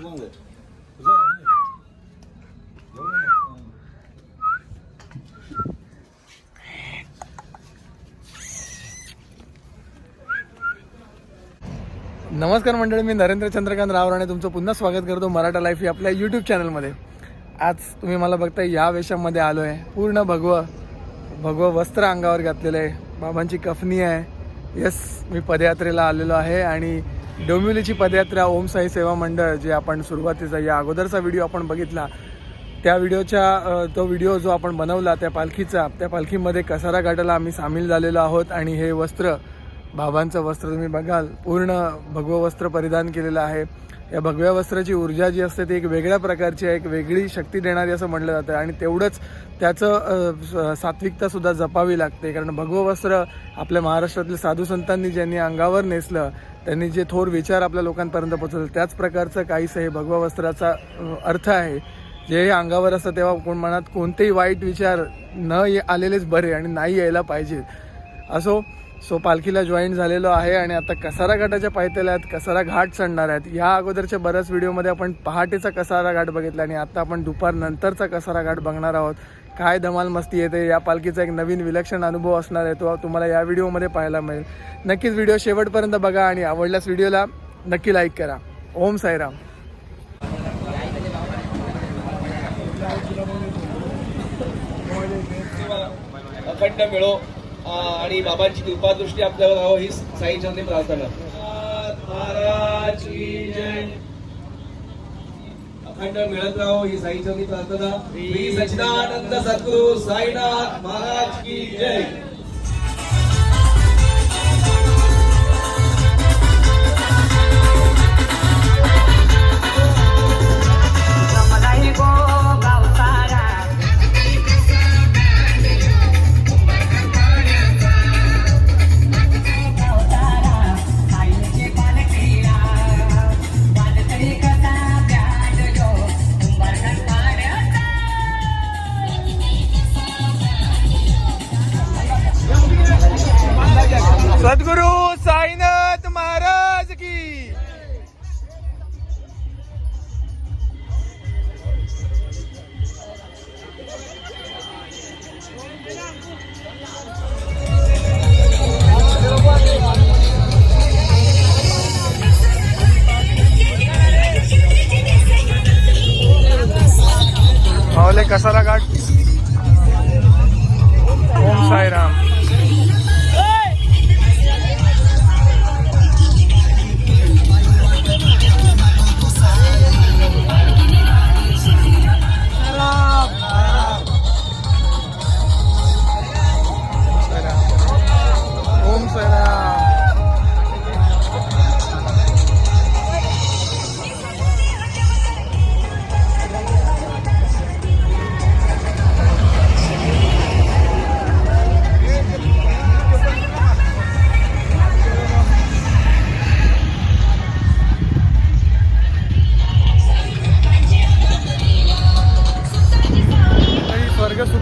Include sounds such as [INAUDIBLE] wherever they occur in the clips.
नमस्कार मंडळी मी नरेंद्र चंद्रकांत रावराणे तुमचं पुन्हा स्वागत करतो मराठा लाईफ या आपल्या यूट्यूब चॅनलमध्ये आज तुम्ही मला बघता या वेशामध्ये आलो आहे पूर्ण भगवं भगवं वस्त्र अंगावर घातलेलं आहे. बाबांची कफनी आहे. यस मी पदयात्रेला आलेलो आहे आणि डोंबिवलीची पदयात्रा ओम साई सेवा मंडळ जे आपण सुरुवातीचा या अगोदरचा व्हिडिओ आपण बघितला त्या व्हिडिओच्या तो व्हिडिओ जो आपण बनवला त्या पालखीचा त्या पालखीमध्ये कसारा घाटाला आम्ही सामील झालेलो आहोत आणि हे वस्त्र बाबांचं वस्त्र तुम्ही बघाल पूर्ण भगवं वस्त्र परिधान केलेलं आहे. या भगव्या वस्त्राची ऊर्जा जी असते ती एक वेगळ्या प्रकारची आहे एक वेगळी शक्ती देणारी असं म्हटलं जातं आणि तेवढंच त्याचं स- सात्विकतासुद्धा जपावी लागते. कारण भगवं वस्त्र आपल्या महाराष्ट्रातील साधू संतांनी ज्यांनी अंगावर नेसलं त्यांनी जे थोर विचार आपल्या लोकांपर्यंत पोहोचवले त्याच प्रकारचं काहीसं हे भगवा वस्त्राचा अर्थ आहे. जे हे अंगावर असतं तेव्हा कोण मनात कोणतेही वाईट विचार न ये आलेलेच बरे आणि नाही यायला पाहिजेत. असो सो पालखीला जॉईन झालेलो आहे आणि आता कसारा घाटाच्या पायथ्याला आहेत कसारा घाट चढणार आहेत. या अगोदरच्या बऱ्याच व्हिडिओमध्ये आपण पहाटेचा कसारा घाट बघितला आणि आता आपण दुपार नंतरचा कसारा घाट बघणार आहोत. काय धमाल मस्ती येते या पालखीचा एक नवीन विलक्षण अनुभव असणार आहे तो तुम्हाला या व्हिडिओमध्ये पाहायला मिळेल. नक्कीच व्हिडिओ शेवटपर्यंत बघा आणि आवडल्यास व्हिडिओला नक्की लाईक करा. ओम साईराम. अखंड मिळो आणि बाबांची कृपा दृष्टी आपल्यावर राहो ही साई चरणी प्रार्थना. अखंड मिळत राहो ही साई चरणी प्रार्थना श्री सच्चिदानंद सद्गुरु साईनाथ महाराज की जय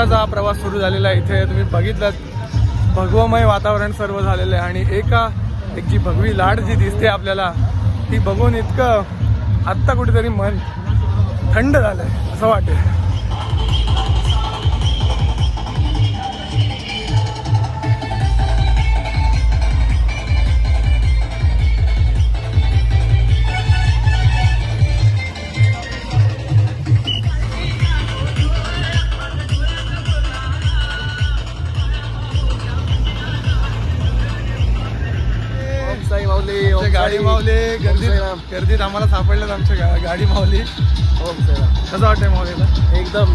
स्वर्ग हा प्रवास सुरू झालेला आहे. इथे तुम्ही बघितलं भगवमय वातावरण सर्व झालेलं आहे आणि एका एक जी भगवी लाट जी दिसते आपल्याला ती बघून इतकं आत्ता कुठेतरी मन थंड झालं आहे असं वाटेल गर्दीत साईराम. गर्दीत आम्हाला सापडलं आमच्या गा- गाडी मावली ओम साईराम. कसं वाटतंय मावलीला एकदम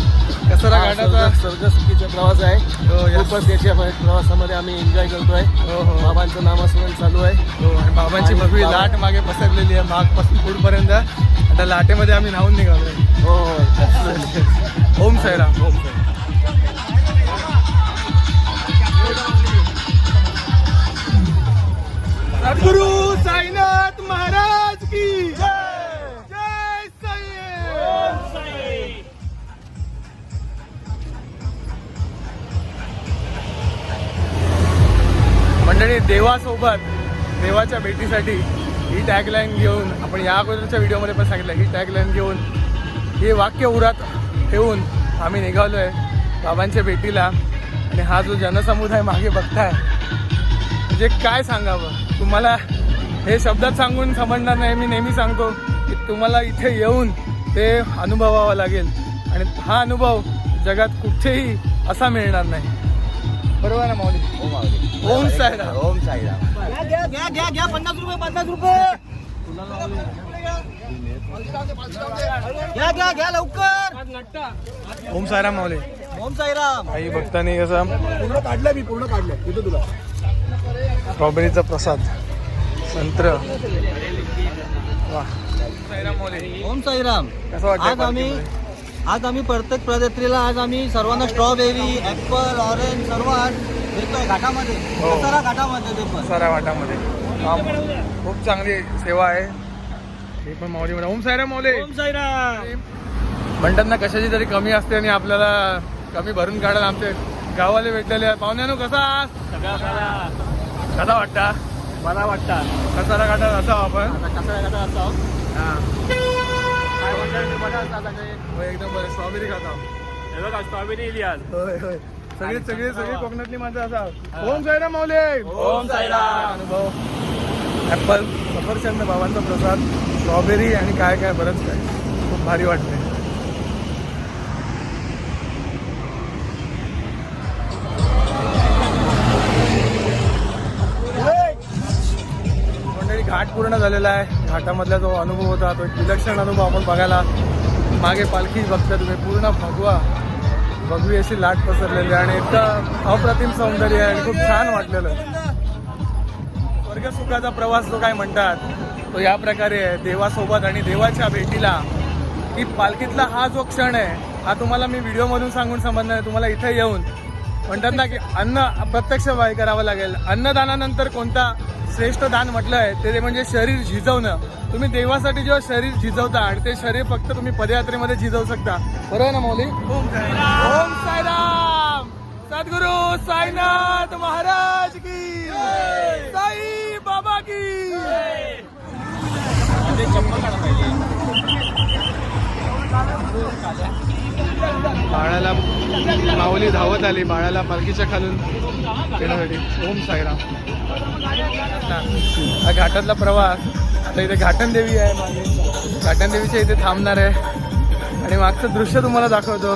कसारा हा स्वर्गसुखीचा प्रवास आहे हो, yes. खूपच त्याच्या प्रवासामध्ये आम्ही एन्जॉय करतोय हो, हो. बाबांचं नामस्मरण चालू आहे हो आणि बाबांची आणि भगवी बाबा- लाट मागे पसरलेली आहे मागपासून पुढपर्यंत आता लाटेमध्ये आम्ही न्हावून निघालोय हो हो. [LAUGHS] ओम साईराम ओम साई सद्गुरु साईनाथ महाराज की जय साई मंडळी देवासोबत देवाच्या भेटीसाठी ही टॅगलाईन घेऊन आपण या अगोदरच्या व्हिडिओमध्ये पण सांगितलं ही टॅगलाईन घेऊन हे वाक्य उरात ठेवून आम्ही निघालो आहे बाबांच्या भेटीला. आणि हा जो जनसमुदाय मागे बघताय म्हणजे काय सांगावं? तुम्हाला हे शब्दात सांगून समजणार नाही मी नेहमी सांगतो की तुम्हाला इथे येऊन ते अनुभवावं लागेल. आणि हा अनुभव जगात कुठेही असा मिळणार नाही. बरोबर ना माऊली? ओम साईराम. ओम साईराम. घ्या घ्या घ्या लवकर. ओम साईराम माऊली. ओम साईराम. काही भक्तांनी कसं पूर्ण काढलं मी पूर्ण काढलं तुला. स्ट्रॉबेरीचा प्रसाद. संत्र. ओम साईराम. आज आम्ही आज आम्ही प्रत्येक प्रदत्रीला आज आम्ही सर्वांना स्ट्रॉबेरी ऍपल ऑरेंज सर्व आज देतोय घाटामध्ये. हो. दसरा घाटामध्ये ते पण. सारा वाटामध्ये हा, खूप चांगली सेवा आहे. हे पण माऊली म्हणा ओम साईराम माऊली. ओम साईराम. म्हणतात ना कशाची तरी कमी असते आणि आपल्याला कमी भरून काढायला आमचे गावाले भेटलेले. पाहुण्यानो कसा आहात? कसा वाटता? मला वाटतं. कसाला काढत असावं आपण? कसा घाटा असा हा. काय म्हणतात बघा आता होय, एकदम बरं. स्ट्रॉबेरी खाता हे बघा स्ट्रॉबेरी इली आज. होय होय. सगळी सगळी सगळी कोकणातली माणसं असा ओम साईराम माऊली. ओम साईराम. अनुभव. ऍपल सफरचंद बाबांचा प्रसाद स्ट्रॉबेरी आणि काय काय बरंच काय. खूप भारी वाटते घाट पूर्ण झालेला आहे. घाटामधला जो अनुभव होता तो एक विलक्षण अनुभव आपण बघायला मागे पालखी बघता तुम्ही. पूर्ण भगवा. भगवी अशी लाट पसरलेली आहे आणि इतकं अप्रतिम सौंदर्य आहे आणि खूप छान वाटलेलं स्वर्गसुखाचा प्रवास जो काय म्हणतात तो या प्रकारे आहे. देवासोबत आणि देवाच्या भेटीला. की पालखीतला हा जो क्षण आहे हा तुम्हाला मी व्हिडिओमधून सांगून समजणार आहे तुम्हाला इथे येऊन म्हणतात ना की अन्न प्रत्यक्ष वाय करावं लागेल. अन्नदानानंतर कोणता श्रेष्ठ दान म्हटलं आहे ते म्हणजे शरीर झिजवणं. तुम्ही देवासाठी जेव्हा शरीर झिजवता आणि ते शरीर फक्त तुम्ही पदयात्रेमध्ये झिजवू शकता. बरोबर ना मौली? ओम ओम साईराम. सद्गुरु साईनाथ महाराज की साई बाबा की माऊली धावत आली बाळाला पालखीच्या खालून येण्यासाठी ओम साईराम. हा घाटातला प्रवास. आता इथे घाटनदेवी आहे मागे घाटनदेवीच्या इथे थांबणार आहे. आणि मागचं दृश्य तुम्हाला दाखवतो.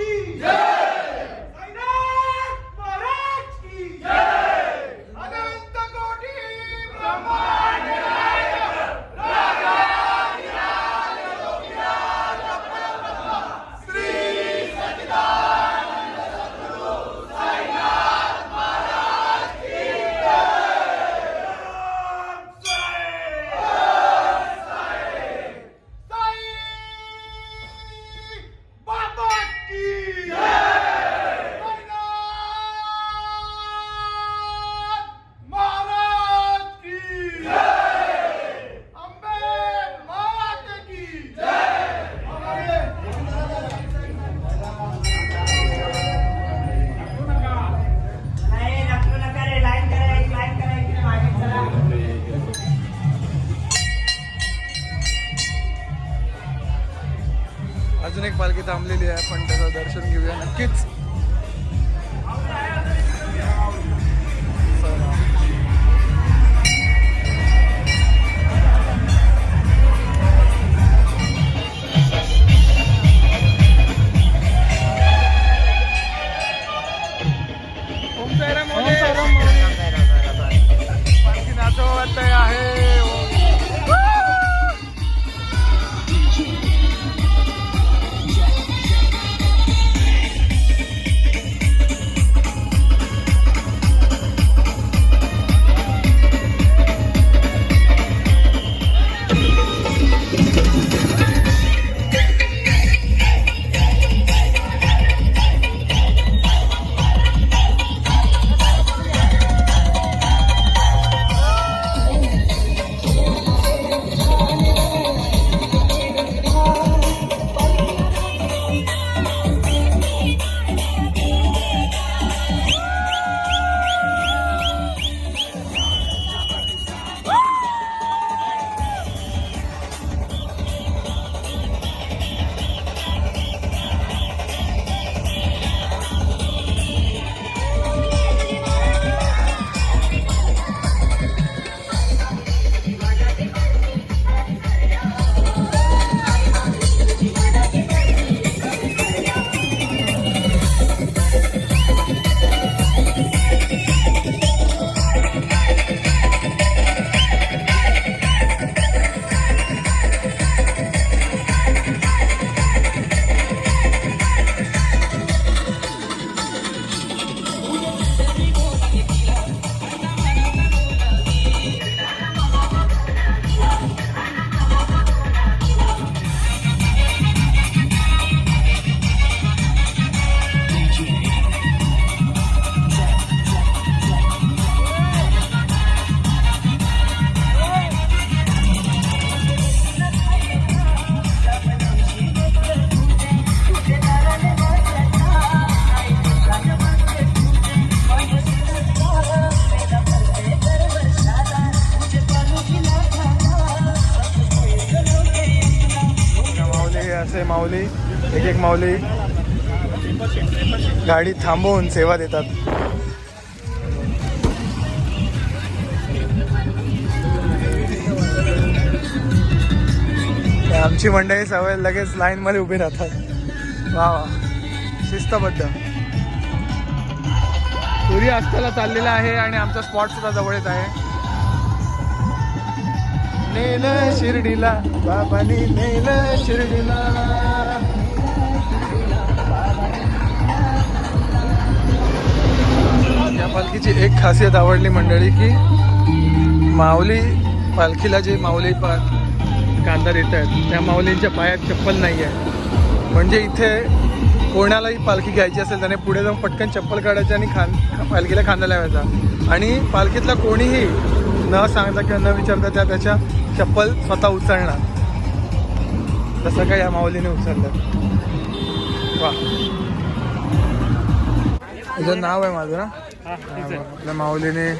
की अजून एक पालखी थांबलेली आहे पण त्याचं दर्शन घेऊया नक्कीच. असे माऊली एक एक माऊली गाडी थांबवून सेवा देतात. आमची मंडळी सवय लगेच लाईन मध्ये उभी राहतात. वा वा. शिस्तबद्ध. सूर्यास्ताला चाललेला आहे आणि आमचा स्पॉट सुद्धा जवळ येत आहे. नेल शिर्डीला. बाबानी नेल शिर्डीला. या पालखीची एक खासियत आवडली मंडळी की माऊली पालखीला जे माऊली पा कांदा देत आहेत त्या माऊलींच्या पायात चप्पल नाही आहे म्हणजे इथे कोणालाही पालखी घ्यायची असेल त्याने पुढे जाऊन पटकन चप्पल काढायची आणि खान पालखीला खांदा लावायचा. आणि पालखीतला कोणीही न सांगता किंवा न विचारता त्या त्याच्या चप्पल स्वतः उचलणार. तसं काय या माऊलीने उचललं. वा. तुझं नाव आहे माझं ना? हा. आपल्या माऊलीने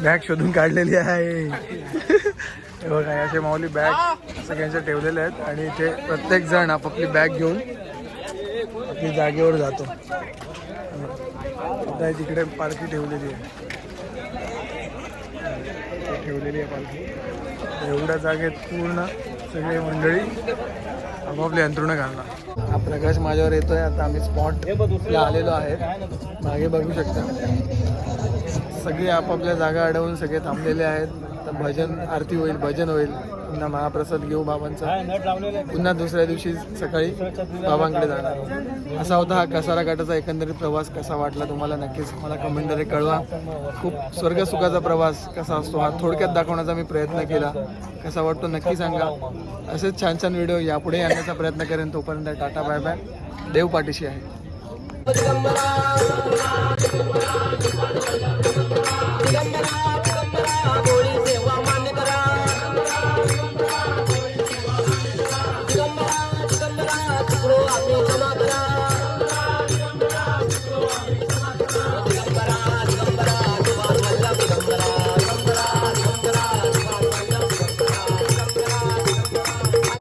बॅग शोधून काढलेली आहे. हे बघा असे माऊली बॅग सगळ्यांच्या ठेवलेले आहेत आणि इथे प्रत्येक जण आपापली बॅग घेऊन आपली जागेवर जातो. आता तिकडे पालखी ठेवलेली आहे. ठेवलेली आहे पालखी. एवढ्या जागेत पूर्ण सगळे मंडळी आपापली यंत्रणं घालणार. हा प्रकाश माझ्यावर येतोय. आता आम्ही स्पॉटला आलेलो आहे. मागे बघू शकता. सगळे आपापल्या जागा अडवून सगळे थांबलेले आहेत. तर भजन आरती होईल भजन होईल. पुन्हा महाप्रसाद घेऊ बाबांचा. पुन्हा दुसऱ्या दिवशी सकाळी बाबांकडे जाणार असा होता हा कसारा घाटाचा एकंदरीत प्रवास कसा वाटला तुम्हाला? नक्कीच मला कमेंटद्वारे कळवा. खूप स्वर्गसुखाचा प्रवास कसा असतो हा? थोडक्यात दाखवण्याचा मी प्रयत्न केला. कसा वाटतो नक्की सांगा. असेच छान छान व्हिडिओ यापुढे आणण्याचा प्रयत्न करेन. तोपर्यंत टाटा बाय बाय. देव पाठीशी आहे.